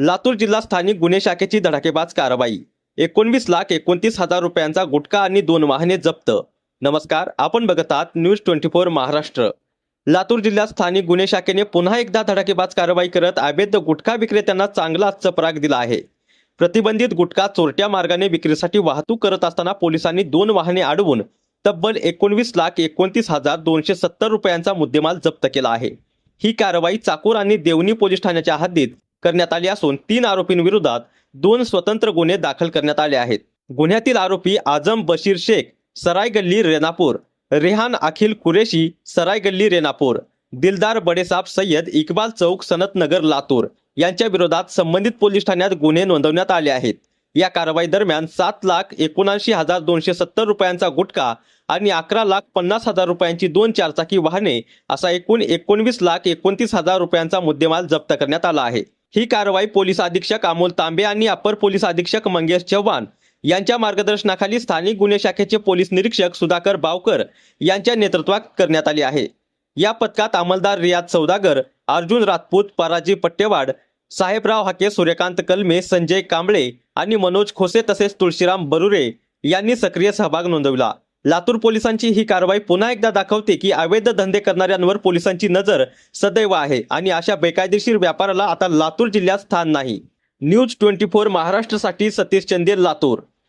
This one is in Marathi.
लातूर जिल्हा स्थानिक गुन्हे शाखेची धडाकेबाज कारवाई. एकोणवीस लाख एकोणतीस हजार रुपयांचा गुटखा आणि दोन वाहने जप्त. नमस्कार आपण बघत आहात news twenty four Maharashtra. Latur जिल्ह्यात स्थानिक गुन्हे शाखेने पुन्हा एकदा धडाकेबाज कारवाई करत अवैध गुटखा विक्रेत्यांना चांगलाच चपराक दिला आहे. प्रतिबंधित गुटखा चोरट्या मार्गाने विक्रीसाठी वाहतूक करत असताना पोलिसांनी दोन वाहने अडवून तब्बल एकोणवीस लाख एकोणतीस हजार दोनशे सत्तर रुपयांचा मुद्देमाल जप्त केला आहे. ही कारवाई चाकूर आणि देवणी पोलीस ठाण्याच्या हद्दीत करण्यात आली असून तीन आरोपींविरोधात दोन स्वतंत्र गुन्हे दाखल करण्यात आले आहेत. गुन्ह्यातील आरोपी आजम बशीर शेख सराय गल्ली रेनापूर रेहान अखिल कुरेशी सराय गल्ली रेनापूर दिलदार बडेसाब सय्यद इक्बाल चौक सनतनगर लातूर यांच्या विरोधात संबंधित पोलीस ठाण्यात गुन्हे नोंदवण्यात आले आहेत. या कारवाई दरम्यान सात लाख एकोणऐंशी हजार दोनशे सत्तर रुपयांचा गुटखा आणि अकरा लाख पन्नास हजार रुपयांची दोन चारचाकी वाहने असा एकूण एकोणवीस लाख एकोणतीस हजार रुपयांचा मुद्देमाल जप्त करण्यात आला आहे. ही कारवाई पोलीस अधीक्षक अमोल तांबे आणि अपर पोलीस अधीक्षक मंगेश चव्हाण यांच्या मार्गदर्शनाखाली स्थानिक गुन्हे शाखेचे पोलीस निरीक्षक सुधाकर बावकर यांच्या नेतृत्वात करण्यात आली आहे. या पथकात अंमलदार रियाज सौदागर अर्जुन राजपूत पराजी पट्टेवाड साहेबराव हाके सूर्यकांत कलमे संजय कांबळे आणि मनोज खोसे तसेच तुळशीराम बरुरे यांनी सक्रिय सहभाग नोंदवला. लातूर पोलिसांची ही कारवाई पुन्हा एकदा दाखवते की अवैध धंदे करणाऱ्यांवर पोलिसांची नजर सदैव आहे आणि अशा बेकायदेशीर व्यापाराला आता लातूर जिल्ह्यात स्थान नाही. न्यूज ट्वेंटी फोर महाराष्ट्रासाठी सतीश चंदेल लातूर.